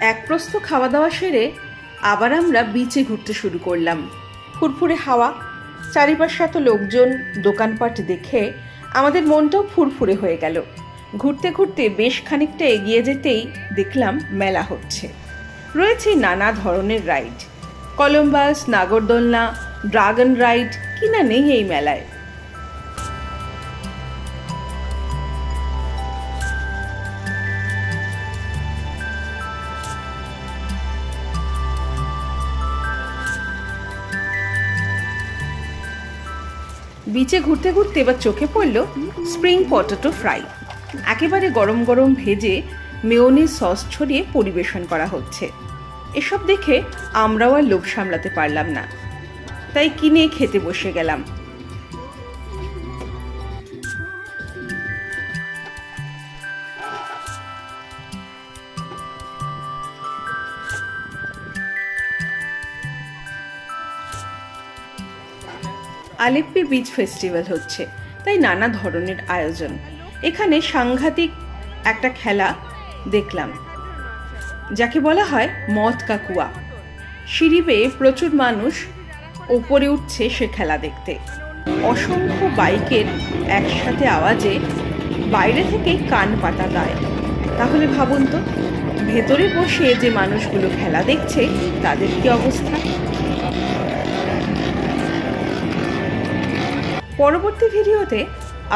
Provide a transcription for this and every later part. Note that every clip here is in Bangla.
এক প্রস্ত খাওয়া দাওয়া সেরে আবার আমরা বিচে ঘুরতে শুরু করলাম। ফুরফুরে হাওয়া, চারিপাশে এত লোকজন, দোকানপাট দেখে আমাদের মনটাও ফুরফুরে হয়ে গেল। ঘুরতে ঘুরতে বেশ খানিকটা এগিয়ে যেতেই দেখলাম মেলা হচ্ছে। রয়েছে নানা ধরনের রাইড কলম্বাস, নাগরদোলনা ড্রাগন রাইড কিনা নেই এই মেলায়। বিচে ঘুরতে ঘুরতে এবার চোখে পড়ল স্প্রিং পটেটো ফ্রাই একেবারে গরম গরম ভেজে মেয়নের সস ছড়িয়ে পরিবেশন করা হচ্ছে। এসব দেখে আমরাও আর লোভ সামলাতে পারলাম না। তাই কিনে খেতে বসে গেলাম। আলেপ্পি বিচ ফেস্টিভ্যাল হচ্ছে, তাই নানা ধরনের আয়োজন। এখানে সাংঘাতিক একটা খেলা দেখলাম, যাকে বলা হয় মদ কাকুয়া। সিঁড়ি বেয়ে প্রচুর মানুষ ওপরে উঠছে সে খেলা দেখতে। অসংখ্য বাইকের একসাথে আওয়াজে বাইরে থেকেই কান পাতা গায় তাহলে ভাবুন তো, ভেতরে বসে যে মানুষগুলো খেলা দেখছে, তাদের কি অবস্থা? পরবর্তী ভিডিওতে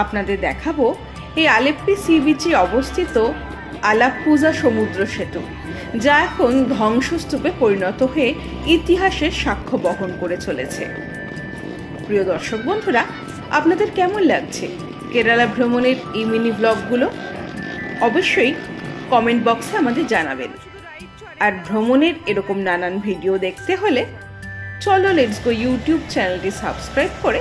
আপনাদের দেখাবো এই আলেপ্পি সি বিচে অবস্থিত আলাপ্পুজা সমুদ্র সেতু, যা এখন ধ্বংসস্তূপে পরিণত হয়ে ইতিহাসের সাক্ষ্য বহন করে চলেছে। প্রিয় দর্শক বন্ধুরা, আপনাদের কেমন লাগছে কেরালা ভ্রমণের এই মিনি ব্লগগুলো? অবশ্যই কমেন্ট বক্সে আমাদের জানাবেন। আর ভ্রমণের এরকম নানান ভিডিও দেখতে হলে চলো লেটস গো ইউটিউব চ্যানেলটি সাবস্ক্রাইব করে